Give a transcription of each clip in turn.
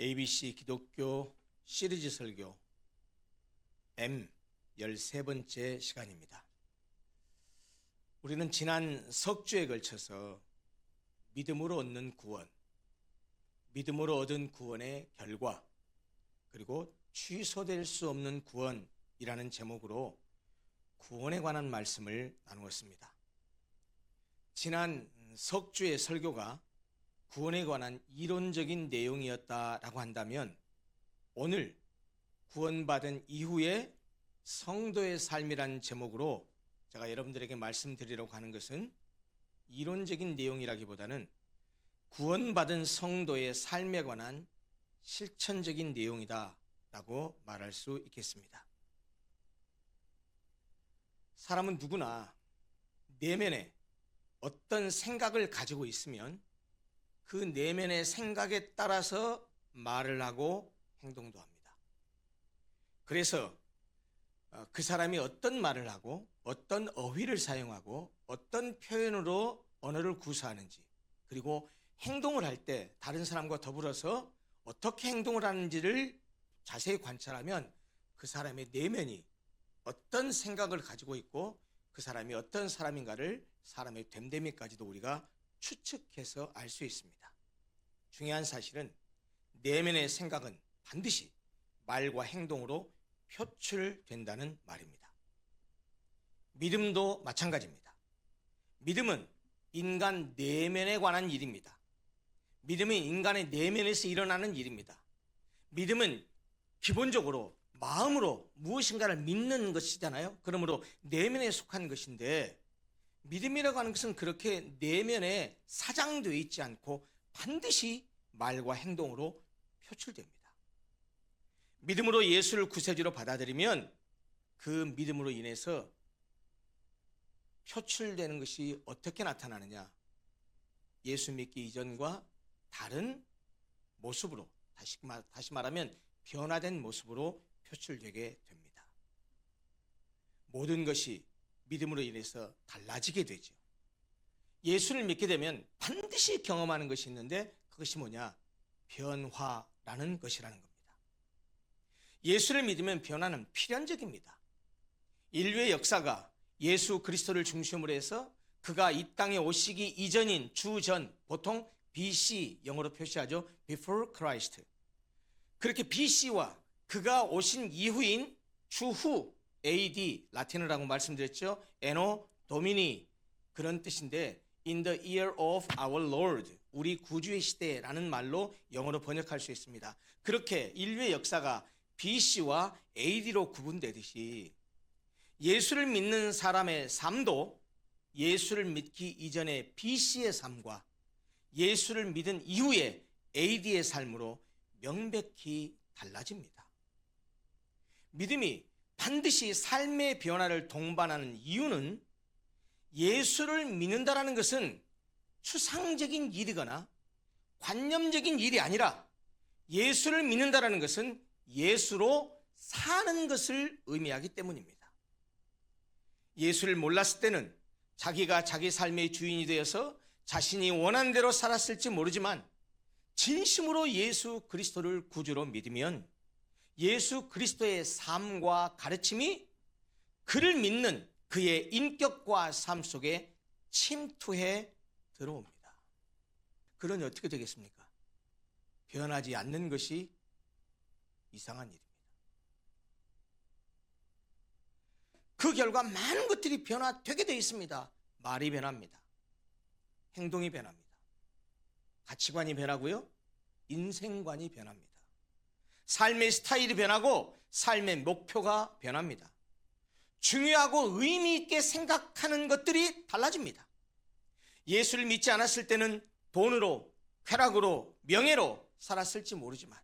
ABC 기독교 시리즈 설교 M 13번째 시간입니다. 우리는 지난 석주에 걸쳐서 믿음으로 얻는 구원, 믿음으로 얻은 구원의 결과, 그리고 취소될 수 없는 구원이라는 제목으로 구원에 관한 말씀을 나누었습니다. 지난 석주의 설교가 구원에 관한 이론적인 내용이었다라고 한다면 오늘 구원받은 이후의 성도의 삶이라는 제목으로 제가 여러분들에게 말씀드리려고 하는 것은 이론적인 내용이라기보다는 구원받은 성도의 삶에 관한 실천적인 내용이다라고 말할 수 있겠습니다. 사람은 누구나 내면에 어떤 생각을 가지고 있으면 그 내면의 생각에 따라서 말을 하고 행동도 합니다. 그래서 어, 그 사람이 어떤 말을 하고 어떤 어휘를 사용하고 어떤 표현으로 언어를 구사하는지 그리고 행동을 할 때 다른 사람과 더불어서 어떻게 행동을 하는지를 자세히 관찰하면 그 사람의 내면이 어떤 생각을 가지고 있고 그 사람이 어떤 사람인가를 사람의 됨됨이까지도 우리가 추측해서 알 수 있습니다. 중요한 사실은 내면의 생각은 반드시 말과 행동으로 표출된다는 말입니다. 믿음도 마찬가지입니다. 믿음은 인간 내면에 관한 일입니다. 믿음은 인간의 내면에서 일어나는 일입니다. 믿음은 기본적으로 마음으로 무엇인가를 믿는 것이잖아요. 그러므로 내면에 속한 것인데 믿음이라고 하는 것은 그렇게 내면에 사장되어 있지 않고 반드시 말과 행동으로 표출됩니다. 믿음으로 예수를 구세주로 받아들이면 그 믿음으로 인해서 표출되는 것이 어떻게 나타나느냐? 예수 믿기 이전과 다른 모습으로 다시, 말, 다시 말하면 변화된 모습으로 표출되게 됩니다. 모든 것이 믿음으로 인해서 달라지게 되죠. 예수를 믿게 되면 반드시 경험하는 것이 있는데 그것이 뭐냐? 변화라는 것이라는 겁니다. 예수를 믿으면 변화는 필연적입니다. 인류의 역사가 예수 그리스도를 중심으로 해서 그가 이 땅에 오시기 이전인 주전 보통 BC 영어로 표시하죠. Before Christ. 그렇게 BC와 그가 오신 이후인 주후 AD 라틴어라고 말씀드렸죠. 에노 도미니 그런 뜻인데 in the year of our Lord 우리 구주의 시대라는 말로 영어로 번역할 수 있습니다. 그렇게 인류의 역사가 BC와 AD로 구분되듯이 예수를 믿는 사람의 삶도 예수를 믿기 이전의 BC의 삶과 예수를 믿은 이후의 AD의 삶으로 명백히 달라집니다. 믿음이 반드시 삶의 변화를 동반하는 이유는 예수를 믿는다라는 것은 추상적인 일이거나 관념적인 일이 아니라 예수를 믿는다라는 것은 예수로 사는 것을 의미하기 때문입니다. 예수를 몰랐을 때는 자기가 자기 삶의 주인이 되어서 자신이 원하는 대로 살았을지 모르지만 진심으로 예수 그리스도를 구주로 믿으면 예수 그리스도의 삶과 가르침이 그를 믿는 그의 인격과 삶 속에 침투해 들어옵니다. 그러니 어떻게 되겠습니까? 변하지 않는 것이 이상한 일입니다. 그 결과 많은 것들이 변화되게 되어 있습니다. 말이 변합니다. 행동이 변합니다. 가치관이 변하고요. 인생관이 변합니다. 삶의 스타일이 변하고 삶의 목표가 변합니다. 중요하고 의미 있게 생각하는 것들이 달라집니다. 예수를 믿지 않았을 때는 돈으로, 쾌락으로, 명예로 살았을지 모르지만,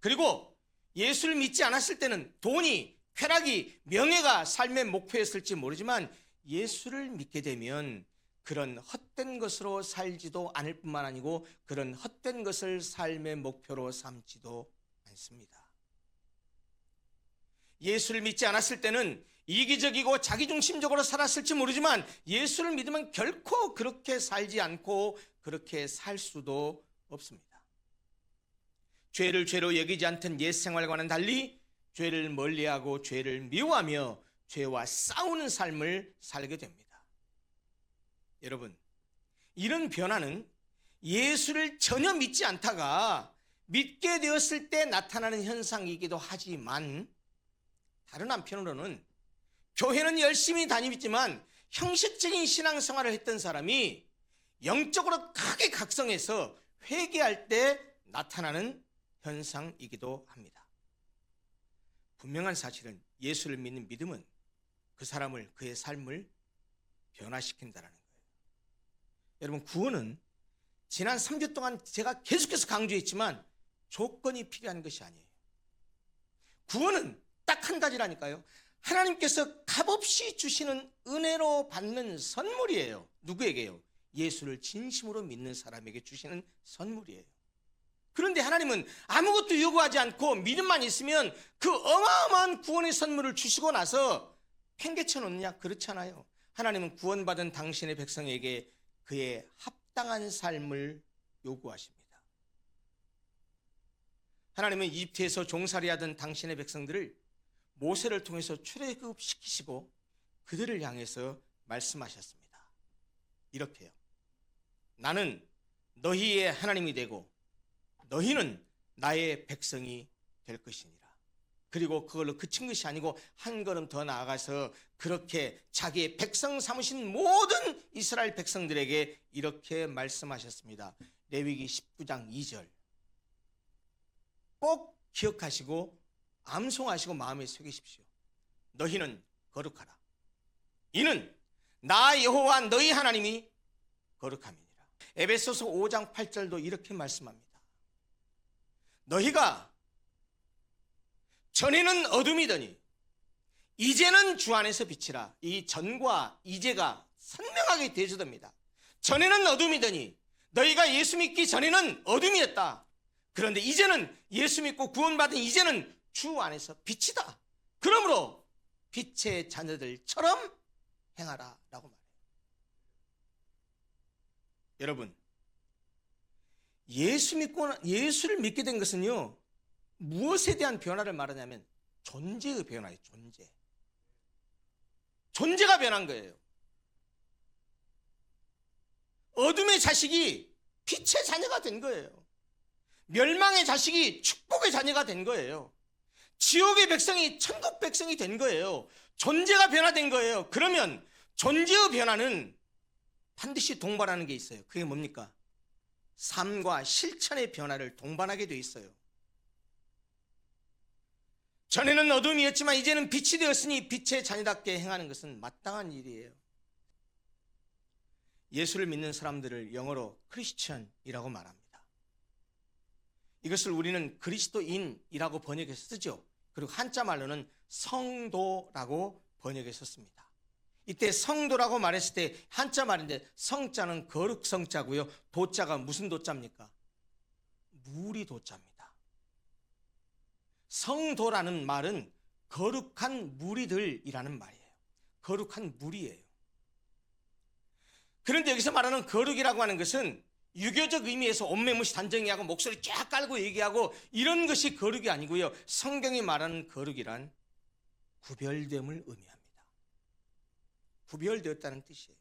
그리고 예수를 믿지 않았을 때는 돈이, 쾌락이, 명예가 삶의 목표였을지 모르지만, 예수를 믿게 되면 그런 헛된 것으로 살지도 않을 뿐만 아니고 그런 헛된 것을 삶의 목표로 삼지도 않습니다. 예수를 믿지 않았을 때는 이기적이고 자기중심적으로 살았을지 모르지만 예수를 믿으면 결코 그렇게 살지 않고 그렇게 살 수도 없습니다. 죄를 죄로 여기지 않던 옛 생활과는 달리 죄를 멀리하고 죄를 미워하며 죄와 싸우는 삶을 살게 됩니다. 여러분, 이런 변화는 예수를 전혀 믿지 않다가 믿게 되었을 때 나타나는 현상이기도 하지만 다른 한편으로는 교회는 열심히 다니지만 형식적인 신앙생활을 했던 사람이 영적으로 크게 각성해서 회개할 때 나타나는 현상이기도 합니다. 분명한 사실은 예수를 믿는 믿음은 그 사람을 그의 삶을 변화시킨다라는 거예요. 여러분 구원은 지난 3주 동안 제가 계속해서 강조했지만 조건이 필요한 것이 아니에요. 구원은 딱 한 가지라니까요. 하나님께서 값없이 주시는 은혜로 받는 선물이에요. 누구에게요? 예수를 진심으로 믿는 사람에게 주시는 선물이에요. 그런데 하나님은 아무것도 요구하지 않고 믿음만 있으면 그 어마어마한 구원의 선물을 주시고 나서 팽개쳐 놓느냐? 그렇잖아요. 하나님은 구원받은 당신의 백성에게 그의 합당한 삶을 요구하십니다. 하나님은 이집트에서 종살이 하던 당신의 백성들을 모세를 통해서 출애굽시키시고 그들을 향해서 말씀하셨습니다. 이렇게요. 나는 너희의 하나님이 되고 너희는 나의 백성이 될 것이니라. 그리고 그걸로 그친 것이 아니고 한 걸음 더 나아가서 그렇게 자기의 백성 삼으신 모든 이스라엘 백성들에게 이렇게 말씀하셨습니다. 레위기 19장 2절. 꼭 기억하시고 암송하시고 마음에 새기십시오. 너희는 거룩하라. 이는 나 여호와 너희 하나님이 거룩함이니라. 에베소서 5장 8절도 이렇게 말씀합니다. 너희가 전에는 어둠이더니 이제는 주 안에서 빛이라. 이 전과 이제가 선명하게 대조됩니다. 전에는 어둠이더니 너희가 예수 믿기 전에는 어둠이었다. 그런데 이제는 예수 믿고 구원받은 이제는 주 안에서 빛이다. 그러므로 빛의 자녀들처럼 행하라 라고 말해요. 여러분, 예수 믿고, 예수를 믿게 된 것은요, 무엇에 대한 변화를 말하냐면 존재의 변화예요, 존재. 존재가 변한 거예요. 어둠의 자식이 빛의 자녀가 된 거예요. 멸망의 자식이 축복의 자녀가 된 거예요. 지옥의 백성이 천국 백성이 된 거예요. 존재가 변화된 거예요. 그러면 존재의 변화는 반드시 동반하는 게 있어요. 그게 뭡니까? 삶과 실천의 변화를 동반하게 돼 있어요. 전에는 어둠이었지만 이제는 빛이 되었으니 빛의 자녀답게 행하는 것은 마땅한 일이에요. 예수를 믿는 사람들을 영어로 크리스천이라고 말합니다. 이것을 우리는 그리스도인이라고 번역해서 쓰죠. 그리고 한자 말로는 성도라고 번역해서 씁니다. 이때 성도라고 말했을 때 한자 말인데 성자는 거룩 성자고요. 도자가 무슨 도자입니까? 무리 도자입니다. 성도라는 말은 거룩한 무리들이라는 말이에요. 거룩한 무리예요. 그런데 여기서 말하는 거룩이라고 하는 것은 유교적 의미에서 옷매무시 단정히하고 목소리 쫙 깔고 얘기하고 이런 것이 거룩이 아니고요. 성경이 말하는 거룩이란 구별됨을 의미합니다. 구별되었다는 뜻이에요.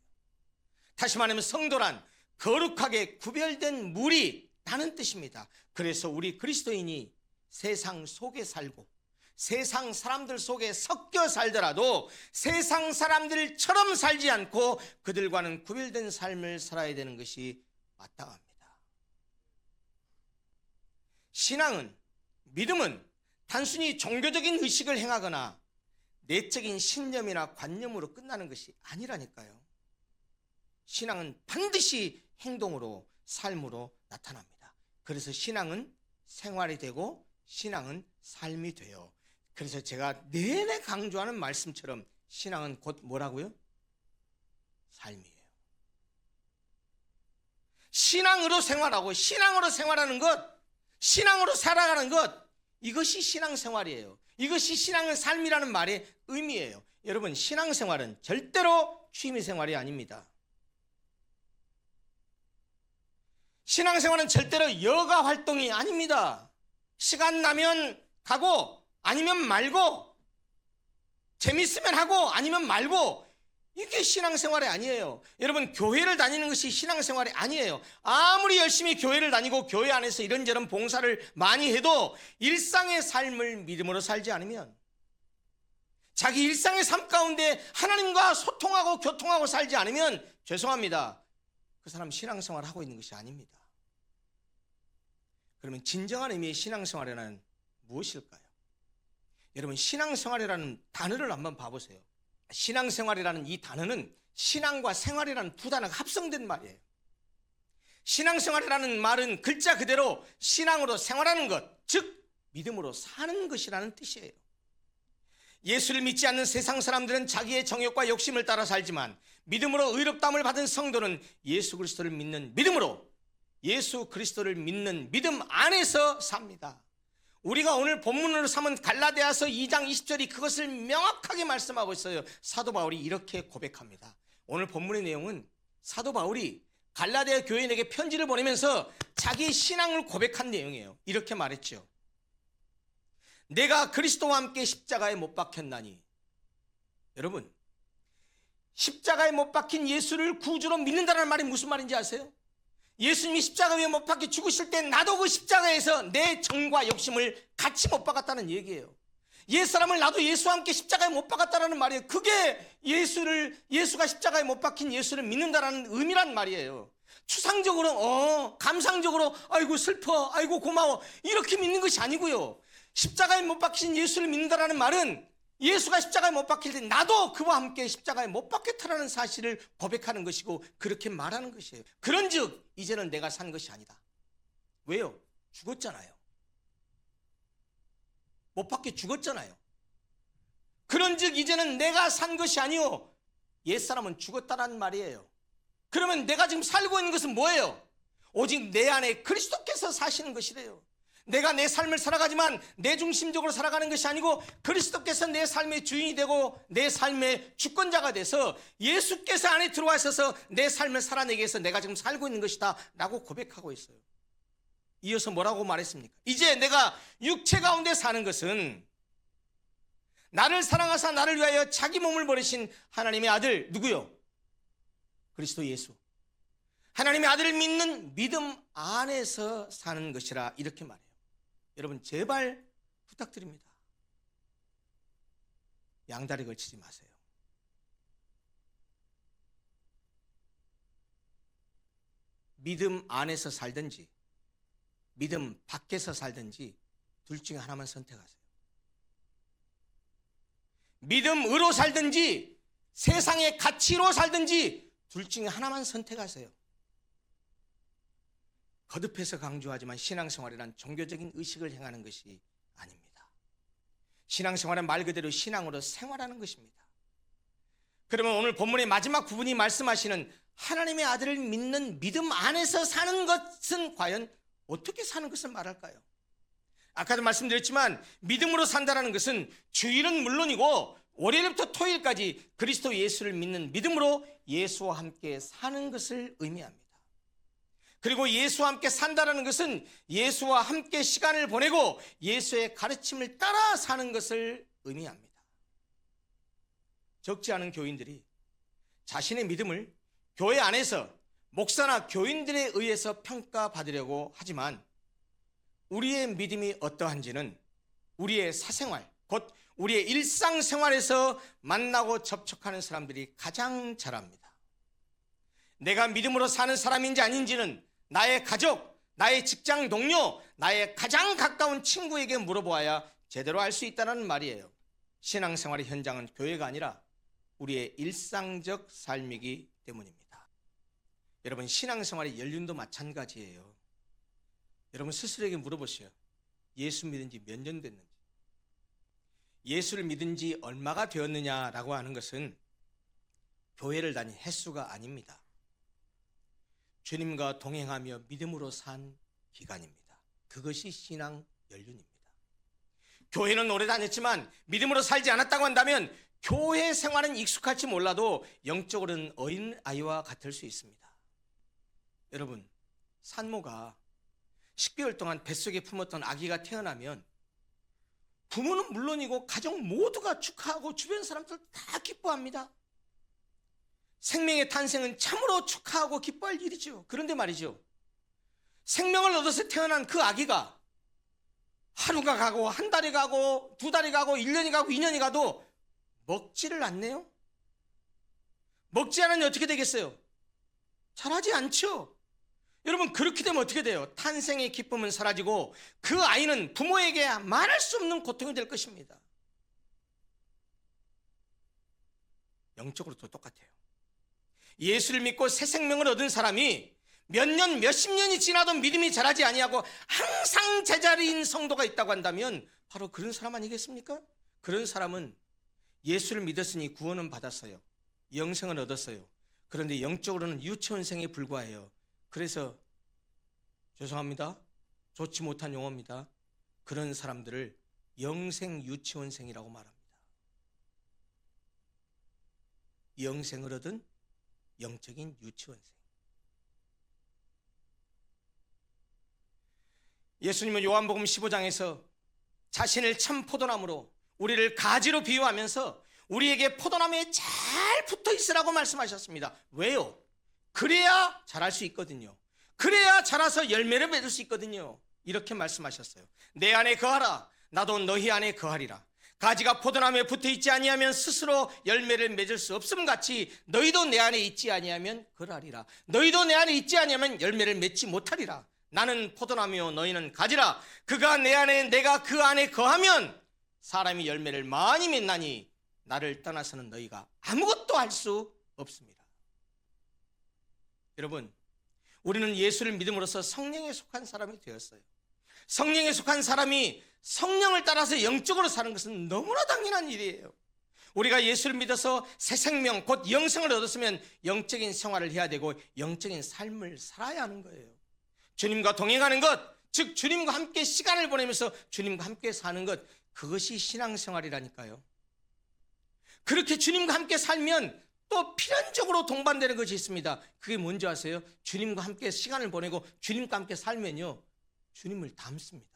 다시 말하면 성도란 거룩하게 구별된 무리라는 뜻입니다. 그래서 우리 그리스도인이 세상 속에 살고 세상 사람들 속에 섞여 살더라도 세상 사람들처럼 살지 않고 그들과는 구별된 삶을 살아야 되는 것이 마땅합니다. 신앙은 믿음은 단순히 종교적인 의식을 행하거나 내적인 신념이나 관념으로 끝나는 것이 아니라니까요. 신앙은 반드시 행동으로 삶으로 나타납니다. 그래서 신앙은 생활이 되고 신앙은 삶이 돼요. 그래서 제가 내내 강조하는 말씀처럼 신앙은 곧 뭐라고요? 삶이에요. 신앙으로 생활하고 신앙으로 생활하는 것, 신앙으로 살아가는 것, 이것이 신앙생활이에요. 이것이 신앙의 삶이라는 말의 의미예요. 여러분, 신앙생활은 절대로 취미생활이 아닙니다. 신앙생활은 절대로 여가 활동이 아닙니다. 시간 나면 가고 아니면 말고 재밌으면 하고 아니면 말고 이게 신앙생활이 아니에요. 여러분 교회를 다니는 것이 신앙생활이 아니에요. 아무리 열심히 교회를 다니고 교회 안에서 이런저런 봉사를 많이 해도 일상의 삶을 믿음으로 살지 않으면 자기 일상의 삶 가운데 하나님과 소통하고 교통하고 살지 않으면 죄송합니다. 그 사람 신앙생활을 하고 있는 것이 아닙니다. 그러면 진정한 의미의 신앙생활이란 무엇일까요? 여러분 신앙생활이라는 단어를 한번 봐보세요. 신앙생활이라는 이 단어는 신앙과 생활이라는 두 단어가 합성된 말이에요. 신앙생활이라는 말은 글자 그대로 신앙으로 생활하는 것, 즉 믿음으로 사는 것이라는 뜻이에요. 예수를 믿지 않는 세상 사람들은 자기의 정욕과 욕심을 따라 살지만 믿음으로 의롭다함을 받은 성도는 예수 그리스도를 믿는 믿음으로 예수 그리스도를 믿는 믿음 안에서 삽니다. 우리가 오늘 본문으로 삼은 갈라디아서 2장 20절이 그것을 명확하게 말씀하고 있어요. 사도 바울이 이렇게 고백합니다. 오늘 본문의 내용은 사도 바울이 갈라디아 교인에게 편지를 보내면서 자기 신앙을 고백한 내용이에요. 이렇게 말했죠. 내가 그리스도와 함께 십자가에 못 박혔나니 여러분 십자가에 못 박힌 예수를 구주로 믿는다는 말이 무슨 말인지 아세요? 예수님이 십자가 위에 못 박혀 죽으실 때 나도 그 십자가에서 내 정과 욕심을 같이 못 박았다는 얘기예요. 옛 사람을 나도 예수와 함께 십자가에 못 박았다라는 말이에요. 그게 예수를 예수가 십자가에 못 박힌 예수를 믿는다라는 의미란 말이에요. 추상적으로 어 감상적으로 아이고 슬퍼 아이고 고마워 이렇게 믿는 것이 아니고요. 십자가에 못 박힌 예수를 믿는다라는 말은 예수가 십자가에 못 박힐 때 나도 그와 함께 십자가에 못 박혔다라는 사실을 고백하는 것이고 그렇게 말하는 것이에요. 그런즉 이제는 내가 산 것이 아니다. 왜요? 죽었잖아요. 못 박혀 죽었잖아요. 그런즉 이제는 내가 산 것이 아니요 옛사람은 죽었다라는 말이에요. 그러면 내가 지금 살고 있는 것은 뭐예요? 오직 내 안에 그리스도께서 사시는 것이래요. 내가 내 삶을 살아가지만 내 중심적으로 살아가는 것이 아니고 그리스도께서 내 삶의 주인이 되고 내 삶의 주권자가 돼서 예수께서 안에 들어와 있어서 내 삶을 살아내기 위해서 내가 지금 살고 있는 것이다 라고 고백하고 있어요. 이어서 뭐라고 말했습니까? 이제 내가 육체 가운데 사는 것은 나를 사랑하사 나를 위하여 자기 몸을 버리신 하나님의 아들 누구요? 그리스도 예수. 하나님의 아들을 믿는 믿음 안에서 사는 것이라 이렇게 말해요. 여러분 제발 부탁드립니다. 양다리 걸치지 마세요. 믿음 안에서 살든지 믿음 밖에서 살든지 둘 중에 하나만 선택하세요. 믿음으로 살든지 세상의 가치로 살든지 둘 중에 하나만 선택하세요. 거듭해서 강조하지만 신앙생활이란 종교적인 의식을 행하는 것이 아닙니다. 신앙생활은 말 그대로 신앙으로 생활하는 것입니다. 그러면 오늘 본문의 마지막 부분이 말씀하시는 하나님의 아들을 믿는 믿음 안에서 사는 것은 과연 어떻게 사는 것을 말할까요? 아까도 말씀드렸지만 믿음으로 산다는 것은 주일은 물론이고 월요일부터 토요일까지 그리스도 예수를 믿는 믿음으로 예수와 함께 사는 것을 의미합니다. 그리고 예수와 함께 산다는 것은 예수와 함께 시간을 보내고 예수의 가르침을 따라 사는 것을 의미합니다. 적지 않은 교인들이 자신의 믿음을 교회 안에서 목사나 교인들에 의해서 평가받으려고 하지만 우리의 믿음이 어떠한지는 우리의 사생활, 곧 우리의 일상생활에서 만나고 접촉하는 사람들이 가장 잘 압니다. 내가 믿음으로 사는 사람인지 아닌지는 나의 가족, 나의 직장 동료, 나의 가장 가까운 친구에게 물어보아야 제대로 알 수 있다는 말이에요. 신앙생활의 현장은 교회가 아니라 우리의 일상적 삶이기 때문입니다. 여러분 신앙생활의 연륜도 마찬가지예요. 여러분 스스로에게 물어보세요. 예수 믿은 지 몇 년 됐는지. 예수를 믿은 지 얼마가 되었느냐라고 하는 것은 교회를 다닌 횟수가 아닙니다. 주님과 동행하며 믿음으로 산 기간입니다. 그것이 신앙 연륜입니다. 교회는 오래 다녔지만 믿음으로 살지 않았다고 한다면 교회 생활은 익숙할지 몰라도 영적으로는 어린 아이와 같을 수 있습니다. 여러분, 산모가 10개월 동안 뱃속에 품었던 아기가 태어나면 부모는 물론이고 가족 모두가 축하하고 주변 사람들 다 기뻐합니다. 생명의 탄생은 참으로 축하하고 기뻐할 일이죠. 그런데 말이죠. 생명을 얻어서 태어난 그 아기가 하루가 가고 한 달이 가고 두 달이 가고 1년이 가고 2년이 가도 먹지를 않네요. 먹지 않으면 어떻게 되겠어요? 잘하지 않죠. 여러분 그렇게 되면 어떻게 돼요? 탄생의 기쁨은 사라지고 그 아이는 부모에게 말할 수 없는 고통이 될 것입니다. 영적으로도 똑같아요. 예수를 믿고 새 생명을 얻은 사람이 몇 년, 몇십 년이 지나도 믿음이 자라지 아니하고 항상 제자리인 성도가 있다고 한다면 바로 그런 사람 아니겠습니까? 그런 사람은 예수를 믿었으니 구원은 받았어요. 영생을 얻었어요. 그런데 영적으로는 유치원 생에 불과해요. 그래서 죄송합니다. 좋지 못한 용어입니다. 그런 사람들을 영생 유치원생이라고 말합니다. 영생을 얻은 영적인 유치원생. 예수님은 요한복음 15장에서 자신을 참 포도나무로 우리를 가지로 비유하면서 우리에게 포도나무에 잘 붙어 있으라고 말씀하셨습니다. 왜요? 그래야 자랄 수 있거든요. 그래야 자라서 열매를 맺을 수 있거든요. 이렇게 말씀하셨어요. 내 안에 거하라. 나도 너희 안에 거하리라. 가지가 포도나무에 붙어 있지 아니하면 스스로 열매를 맺을 수 없음 같이 너희도 내 안에 있지 아니하면 그러하리라. 너희도 내 안에 있지 아니하면 열매를 맺지 못하리라. 나는 포도나무요 너희는 가지라. 그가 내 안에 내가 그 안에 거하면 사람이 열매를 많이 맺나니 나를 떠나서는 너희가 아무것도 할 수 없습니다. 여러분, 우리는 예수를 믿음으로써 성령에 속한 사람이 되었어요. 성령에 속한 사람이 성령을 따라서 영적으로 사는 것은 너무나 당연한 일이에요. 우리가 예수를 믿어서 새 생명, 곧 영성을 얻었으면 영적인 생활을 해야 되고 영적인 삶을 살아야 하는 거예요. 주님과 동행하는 것, 즉 주님과 함께 시간을 보내면서 주님과 함께 사는 것, 그것이 신앙생활이라니까요. 그렇게 주님과 함께 살면 또 필연적으로 동반되는 것이 있습니다. 그게 뭔지 아세요? 주님과 함께 시간을 보내고 주님과 함께 살면요. 주님을 닮습니다.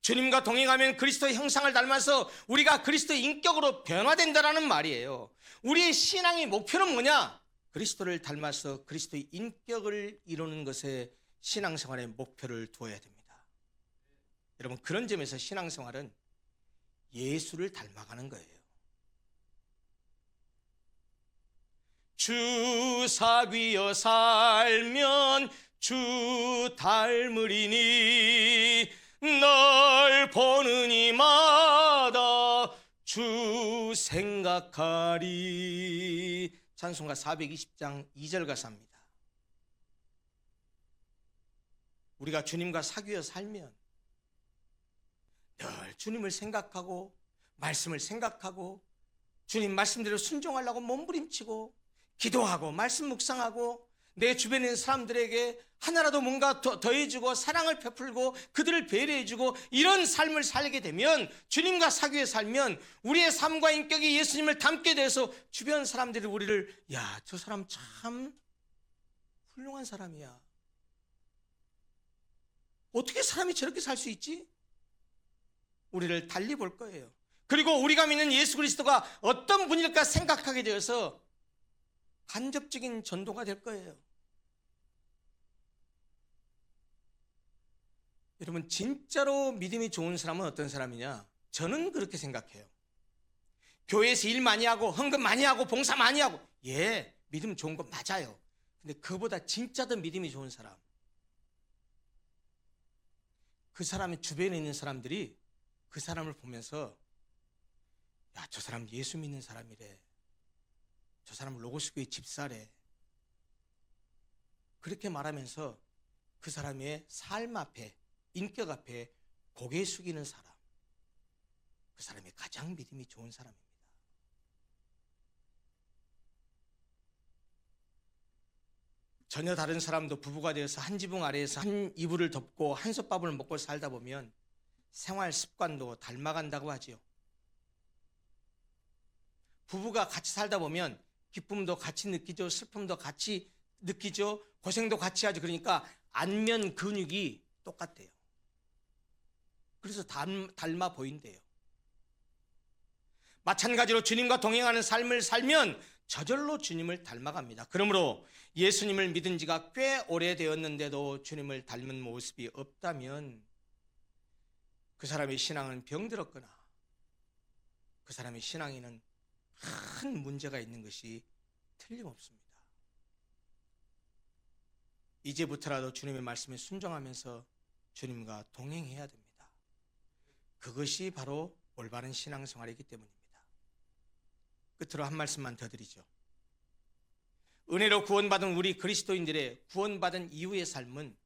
주님과 동행하면 그리스도의 형상을 닮아서 우리가 그리스도의 인격으로 변화된다라는 말이에요. 우리의 신앙의 목표는 뭐냐? 그리스도를 닮아서 그리스도의 인격을 이루는 것에 신앙생활의 목표를 두어야 됩니다. 여러분 그런 점에서 신앙생활은 예수를 닮아가는 거예요. 주 사귀어 살면 주 닮으리니 널 보는 이마다 주 생각하리 찬송가 420장 2절 가사입니다. 우리가 주님과 사귀어 살면 늘 주님을 생각하고 말씀을 생각하고 주님 말씀대로 순종하려고 몸부림치고 기도하고 말씀 묵상하고 내 주변에 있는 사람들에게 하나라도 뭔가 더, 더해주고 사랑을 베풀고 그들을 배려해주고 이런 삶을 살게 되면 주님과 사귀어 살면 우리의 삶과 인격이 예수님을 닮게 돼서 주변 사람들이 우리를 야 저 사람 참 훌륭한 사람이야 어떻게 사람이 저렇게 살 수 있지? 우리를 달리 볼 거예요 그리고 우리가 믿는 예수 그리스도가 어떤 분일까 생각하게 되어서 간접적인 전도가 될 거예요. 여러분, 진짜로 믿음이 좋은 사람은 어떤 사람이냐? 저는 그렇게 생각해요. 교회에서 일 많이 하고, 헌금 많이 하고, 봉사 많이 하고, 예, 믿음 좋은 거 맞아요. 근데 그보다 진짜 더 믿음이 좋은 사람. 그 사람의 주변에 있는 사람들이 그 사람을 보면서, 야, 저 사람 예수 믿는 사람이래. 저 사람은 로고스교의 집사래. 그렇게 말하면서 그 사람의 삶 앞에, 인격 앞에 고개 숙이는 사람. 그 사람이 가장 믿음이 좋은 사람입니다. 전혀 다른 사람도 부부가 되어서 한 지붕 아래에서 한 이불을 덮고 한솥밥을 먹고 살다 보면 생활 습관도 닮아간다고 하지요. 부부가 같이 살다 보면 기쁨도 같이 느끼죠. 슬픔도 같이 느끼죠. 고생도 같이 하죠. 그러니까 안면 근육이 똑같대요. 그래서 닮, 닮아 보인대요. 마찬가지로 주님과 동행하는 삶을 살면 저절로 주님을 닮아갑니다. 그러므로 예수님을 믿은 지가 꽤 오래되었는데도 주님을 닮은 모습이 없다면 그 사람의 신앙은 병들었거나 그 사람의 신앙에는 큰 문제가 있는 것이 틀림없습니다. 이제부터라도 주님의 말씀에 순종하면서 주님과 동행해야 됩니다. 그것이 바로 올바른 신앙생활이기 때문입니다. 끝으로 한 말씀만 더 드리죠. 은혜로 구원받은 우리 그리스도인들의 구원받은 이후의 삶은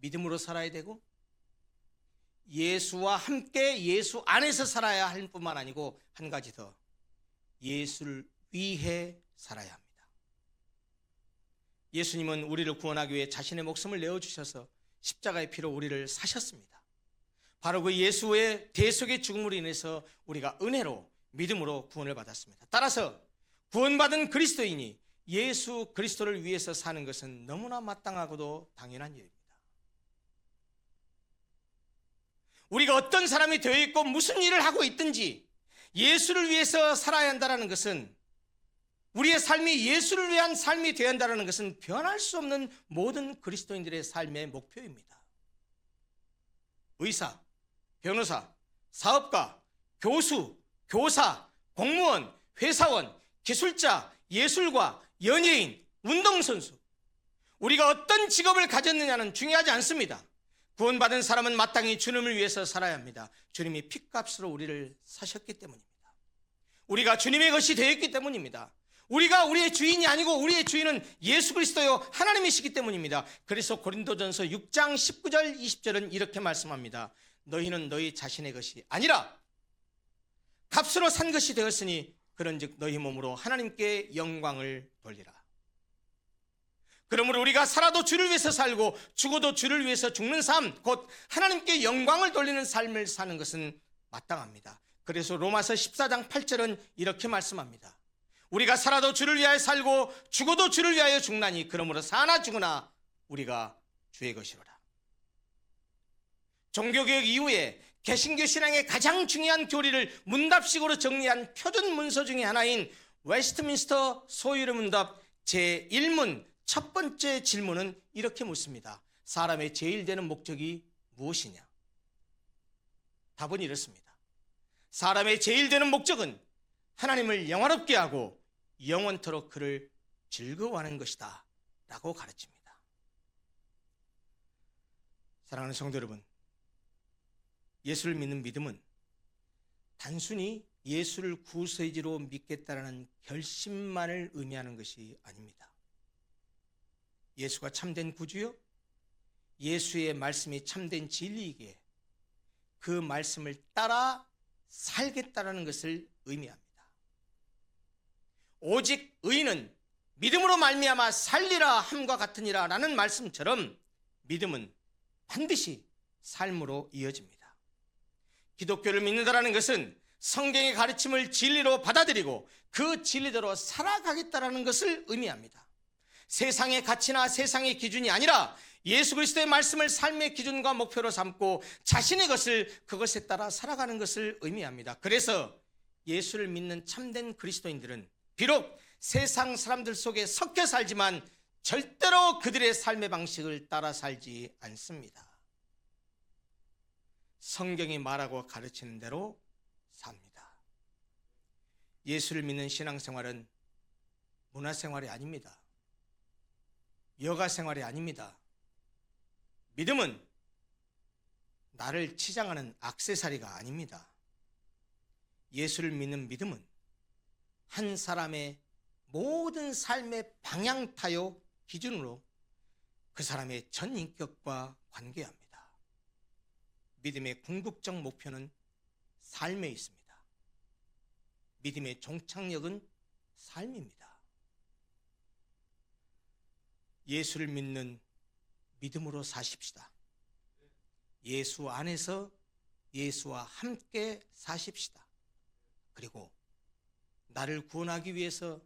믿음으로 살아야 되고 예수와 함께 예수 안에서 살아야 할 뿐만 아니고 한 가지 더 예수를 위해 살아야 합니다. 예수님은 우리를 구원하기 위해 자신의 목숨을 내어 주셔서 십자가의 피로 우리를 사셨습니다. 바로 그 예수의 대속의 죽음으로 인해서 우리가 은혜로 믿음으로 구원을 받았습니다. 따라서 구원받은 그리스도인이 예수 그리스도를 위해서 사는 것은 너무나 마땅하고도 당연한 일입니다. 우리가 어떤 사람이 되어 있고 무슨 일을 하고 있든지 예수를 위해서 살아야 한다는 것은 우리의 삶이 예수를 위한 삶이 되어야 한다는 것은 변할 수 없는 모든 그리스도인들의 삶의 목표입니다. 의사, 변호사, 사업가, 교수, 교사, 공무원, 회사원, 기술자, 예술가, 연예인, 운동선수. 우리가 어떤 직업을 가졌느냐는 중요하지 않습니다. 구원받은 사람은 마땅히 주님을 위해서 살아야 합니다. 주님이 핏값으로 우리를 사셨기 때문입니다. 우리가 주님의 것이 되었기 때문입니다. 우리가 우리의 주인이 아니고 우리의 주인은 예수 그리스도요 하나님이시기 때문입니다. 그래서 고린도전서 6장 19절 20절은 이렇게 말씀합니다. 너희는 너희 자신의 것이 아니라 값으로 산 것이 되었으니 그런즉 너희 몸으로 하나님께 영광을 돌리라. 그러므로 우리가 살아도 주를 위해서 살고 죽어도 주를 위해서 죽는 삶, 곧 하나님께 영광을 돌리는 삶을 사는 것은 마땅합니다. 그래서 로마서 14장 8절은 이렇게 말씀합니다. 우리가 살아도 주를 위하여 살고 죽어도 주를 위하여 죽나니 그러므로 사나 죽으나 우리가 주의 것이로라. 종교개혁 이후에 개신교 신앙의 가장 중요한 교리를 문답식으로 정리한 표준 문서 중의 하나인 웨스트민스터 소유의 문답 제1문 첫 번째 질문은 이렇게 묻습니다. 사람의 제일 되는 목적이 무엇이냐? 답은 이렇습니다. 사람의 제일 되는 목적은 하나님을 영화롭게 하고 영원토록 그를 즐거워하는 것이다. 라고 가르칩니다. 사랑하는 성도 여러분, 예수를 믿는 믿음은 단순히 예수를 구세주로 믿겠다라는 결심만을 의미하는 것이 아닙니다. 예수가 참된 구주요? 예수의 말씀이 참된 진리이기에 그 말씀을 따라 살겠다라는 것을 의미합니다. 오직 의인은 믿음으로 말미암아 살리라 함과 같으니라라는 말씀처럼 믿음은 반드시 삶으로 이어집니다. 기독교를 믿는다라는 것은 성경의 가르침을 진리로 받아들이고 그 진리대로 살아가겠다라는 것을 의미합니다. 세상의 가치나 세상의 기준이 아니라 예수 그리스도의 말씀을 삶의 기준과 목표로 삼고 자신의 것을 그것에 따라 살아가는 것을 의미합니다. 그래서 예수를 믿는 참된 그리스도인들은 비록 세상 사람들 속에 섞여 살지만 절대로 그들의 삶의 방식을 따라 살지 않습니다. 성경이 말하고 가르치는 대로 삽니다. 예수를 믿는 신앙생활은 문화생활이 아닙니다. 여가 생활이 아닙니다. 믿음은 나를 치장하는 악세사리가 아닙니다. 예수를 믿는 믿음은 한 사람의 모든 삶의 방향타요 기준으로 그 사람의 전 인격과 관계합니다. 믿음의 궁극적 목표는 삶에 있습니다. 믿음의 종착역은 삶입니다. 예수를 믿는 믿음으로 사십시다. 예수 안에서 예수와 함께 사십시다. 그리고 나를 구원하기 위해서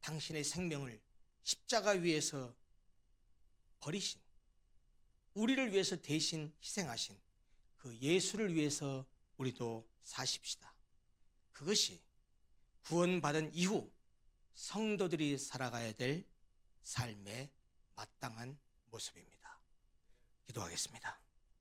당신의 생명을 십자가 위에서 버리신, 우리를 위해서 대신 희생하신 그 예수를 위해서 우리도 사십시다. 그것이 구원받은 이후 성도들이 살아가야 될 삶의 마땅한 모습입니다. 기도하겠습니다.